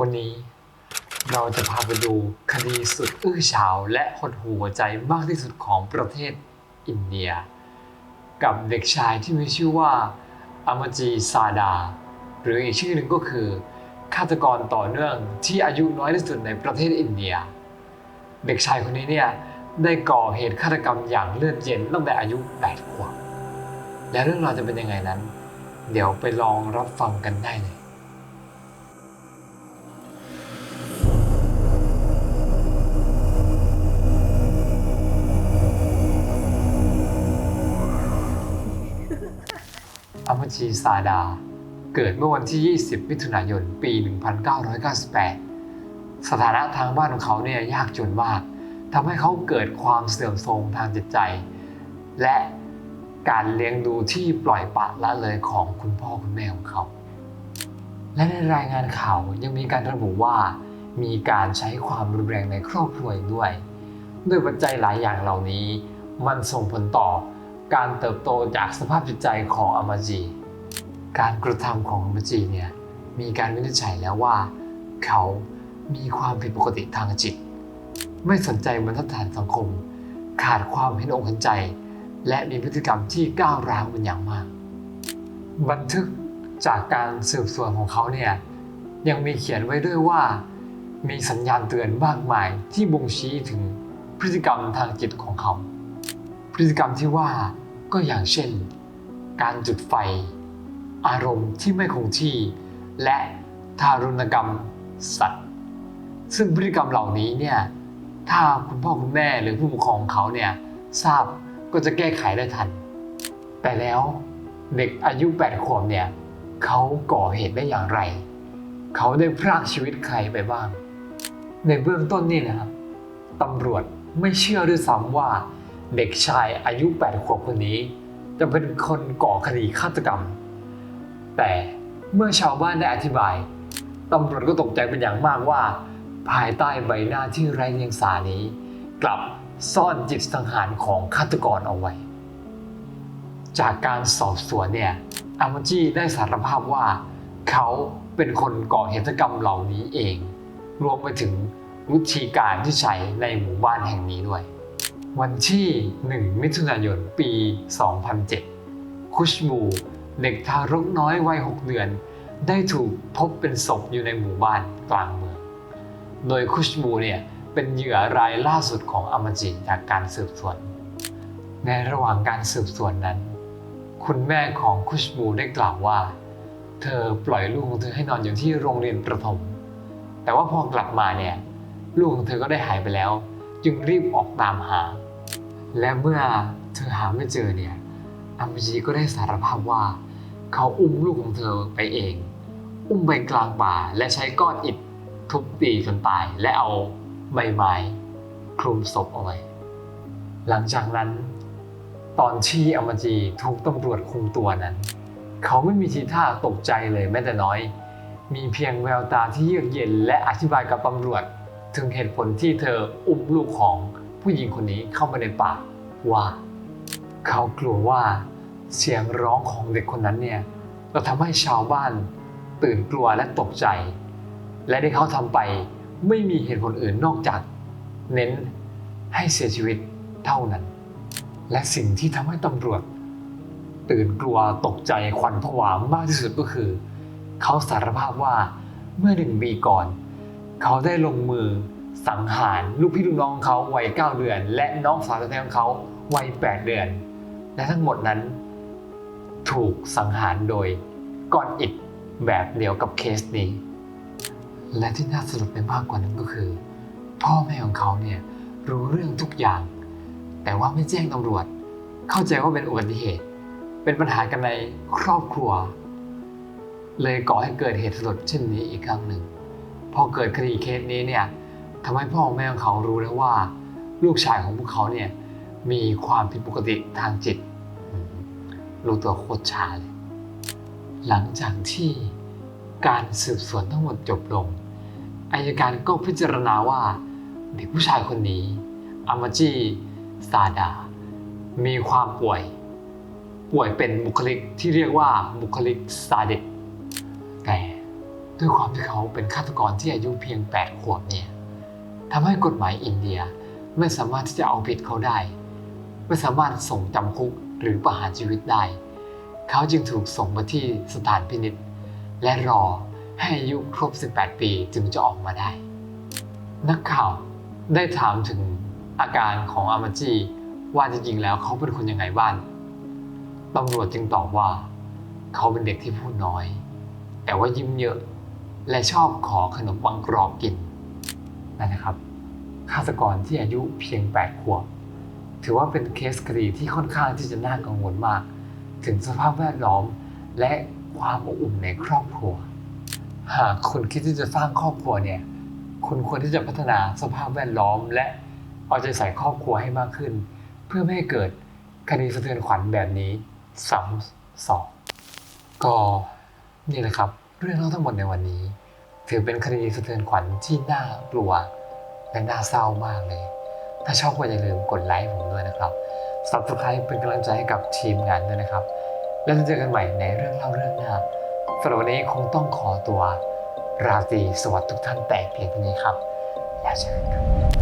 วันนี้เราจะพาไปดูคดีสุดอื้อฉาวและหดหูหัวใจมากที่สุดของประเทศอินเดีย กับเด็กชายที่มีชื่อว่าอามาจีซาดา หรืออีกชื่อหนึ่งก็คือฆาตกรต่อเนื่องที่อายุน้อยที่สุดในประเทศอินเดีย เด็กชายคนนี้เนี่ยได้ก่อเหตุฆาตกรรมอย่างเลือดเย็นตั้งแต่อายุ 8 ขวบ และเรื่องราวจะเป็นยังไงนั้น เดี๋ยวไปลองรับฟังกันได้เลย อามาจีซาดา เกิดเมื่อวันที่ 20 มิถุนายน ปี 1998 สถานะทางบ้านของเขาเนี่ยยากจนมากทำให้เขาเกิดความเสื่อมโทรมทางจิตใจ และการเลี้ยงดูที่ปล่อยปละละเลยของคุณพ่อคุณแม่ของเขา และในรายงานข่าวยังมีการระบุว่ามีการใช้ความรุนแรงในครอบครัวด้วย ด้วยปัจจัยหลายอย่างเหล่านี้ มันส่งผลต่อการเติบโตจากสภาพจิตใจของอามาจี การกระทำของมาจีเนี่ยมีการวินิจฉัยแล้วว่า เขามีความผิดปกติทางจิต ไม่สนใจบรรทัดฐานสังคม ขาดความเห็นอกเห็นใจ และมีพฤติกรรมที่ก้าวร้าวเป็นอย่างมาก บันทึกจากการสืบสวนของเขาเนี่ยยังมีเขียนไว้ด้วยว่า มีสัญญาณเตือนมากมายที่บ่งชี้ถึงพฤติกรรมทางจิตของเขา พฤติกรรมที่ว่าก็อย่างเช่น การจุดไฟ อารมณ์ที่ไม่คงที่ และทารุณกรรมสัตว์ ซึ่งพฤติกรรมเหล่านี้เนี่ยถ้าคุณพ่อคุณแม่หรือผู้ปกครองเขาเนี่ยทราบก็จะแก้ไขได้ทัน แต่แล้วเด็กอายุ8ขวบเนี่ยเขาก่อเหตุได้อย่างไร เขาได้พรากชีวิตใครไปบ้าง ในเบื้องต้นนี่นะครับตำรวจไม่เชื่อด้วยซ้ำว่า เด็กชายอายุ8ขวบคนนี้ จะเป็นคนก่อคดีฆาตกรรม แต่เมื่อชาวบ้านได้อธิบายตำรวจก็ตกใจเป็นอย่างมากว่า ภายใต้ใบหน้าที่ไร้เดียงสานี้ กลับซ่อนจิตสังหารของฆาตกรเอาไว้ จากการสอบสวนเนี่ยอามาจีได้สารภาพว่า เขาเป็นคนก่อเหตุกรรมเหล่านี้เอง รวมไปถึงวิธีการที่ใช้ในหมู่บ้านแห่งนี้ด้วย วันที่ 1 มิถุนายน ปี 2007 คุชบู เด็กทารกน้อยวัย 6 เดือน ได้ถูกพบเป็นศพอยู่ในหมู่บ้านกลางเมือง โดยคุชบูเนี่ยเป็นเหยื่อรายล่าสุดของอมจิจากการสืบสวน ในระหว่างการสืบสวนนั้น คุณแม่ของคุชบูได้กล่าวว่า เธอปล่อยลูกของเธอให้นอนอยู่ที่โรงเรียนประถม แต่ว่าพอกลับมาเนี่ยลูกของเธอก็ได้หายไปแล้ว จึงรีบออกตามหา และเมื่อเธอหาไม่เจอเนี่ยอามจิก็ได้สารภาพว่า เขาอุ้มลูกของเธอไปเอง อุ้มไปกลางป่าและใช้ก้อนอิฐทุบตีจนตาย และเอาใบไม้คลุมศพเอาไว้ หลังจากนั้น ตอนที่อมจีถูกตำรวจคุมตัวนั้น เขาไม่มีทีท่าตกใจเลยแม้แต่น้อย มีเพียงแววตาที่เยือกเย็นและอธิบายกับตำรวจ ถึงเหตุผลที่เธออุ้มลูกของผู้หญิงคนนี้เข้ามาในป่าว่า เขากลัวว่า เสียงร้องของเด็กคนนั้นเนี่ยจะทำให้ชาวบ้านตื่นกลัวและตกใจ และที่เขาทำไปไม่มีเหตุผลอื่นนอกจาก เน้นให้เสียชีวิตเท่านั้น และสิ่งที่ทำให้ตำรวจ ตื่นกลัวตกใจขวัญผวามากที่สุดก็คือ เขาสารภาพว่าเมื่อหนึ่งปีก่อน เขาได้ลงมือสังหารลูกพี่ลูกน้องเขาวัย 9 เดือน และน้องสาวแท้ของเขาวัย 8 เดือน และทั้งหมดนั้น ถูกสังหารโดยก้อนอิฐแบบเดียวกับเคสนี้ และที่น่าสลดไปมากกว่านั้นก็คือ พ่อแม่ของเขาเนี่ยรู้เรื่องทุกอย่าง แต่ว่าไม่แจ้งตำรวจ เข้าใจว่าเป็นอุบัติเหตุ เป็นปัญหากันในครอบครัว เลยก่อให้เกิดเหตุสลดเช่นนี้อีกครั้งหนึ่งพอเกิดคดีเคสนี้เนี่ยทำให้พ่อแม่ของเขารู้แล้วว่า ลูกชายของพวกเขาเนี่ยมีความผิดปกติทางจิต รู้ตัวโคตรช้าเลยหลังจากที่การสืบสวนทั้งหมดจบลงอายการก็พิจารณาว่าเด็กผู้ชายคนนี้อามาจีซาดา มีความป่วย ป่วยเป็นบุคลิกที่เรียกว่าบุคลิกซาดิสแต่ด้วยความที่เขาเป็นฆาตกรที่อายุเพียง 8 ขวบเนี่ยทำให้กฎหมายอินเดียไม่สามารถที่จะเอาผิดเขาได้ ไม่สามารถส่งจำคุก หรือประหารชีวิตได้ เขาจึงถูกส่งมาที่สถานพินิษและรอให้อายุครบ 18 ปีจึงจะออกมาได้ นักข่าวได้ถามถึงอาการของอามาจีว่าจริงๆแล้วเขาเป็นคนยังไงบ้างตำรวจจึงตอบว่า เขาเป็นเด็กที่พูดน้อย แต่ว่ายิ้มเยอะ และชอบขอขนมปังกรอบกินนั่นนะครับฆาตกรที่อายุเพียง 8 ขวบ ถือว่าเป็นเคสคดีที่ค่อนข้างที่จะน่ากังวลมาก ถึงสภาพแวดล้อมและความอบอุ่นในครอบครัว หากคุณคิดที่จะสร้างครอบครัวเนี่ยคุณควรที่จะพัฒนาสภาพแวดล้อม และเอาใจใส่ครอบครัวให้มากขึ้น เพื่อไม่ให้เกิดคดีสะเทือนขวัญแบบนี้ซ้ำสองก็นี่แหละครับ เรื่องเล่าทั้งหมดในวันนี้ ถือเป็นคดีสะเทือนขวัญที่น่ากลัว และน่าเศร้ามากเลย ถ้าชอบก็อย่าลืมกดไลค์ผมด้วยนะครับ subscribe เป็นกำลังใจให้กับทีมงานด้วยนะครับ แล้วจะเจอกันใหม่ในเรื่องเล่าเรื่องหน้าสำหรับวันนี้คงต้องขอตัว ราตรีสวัสดิ์ทุกท่านแต่เพียงเท่านี้ครับ แล้วเจอกันครับ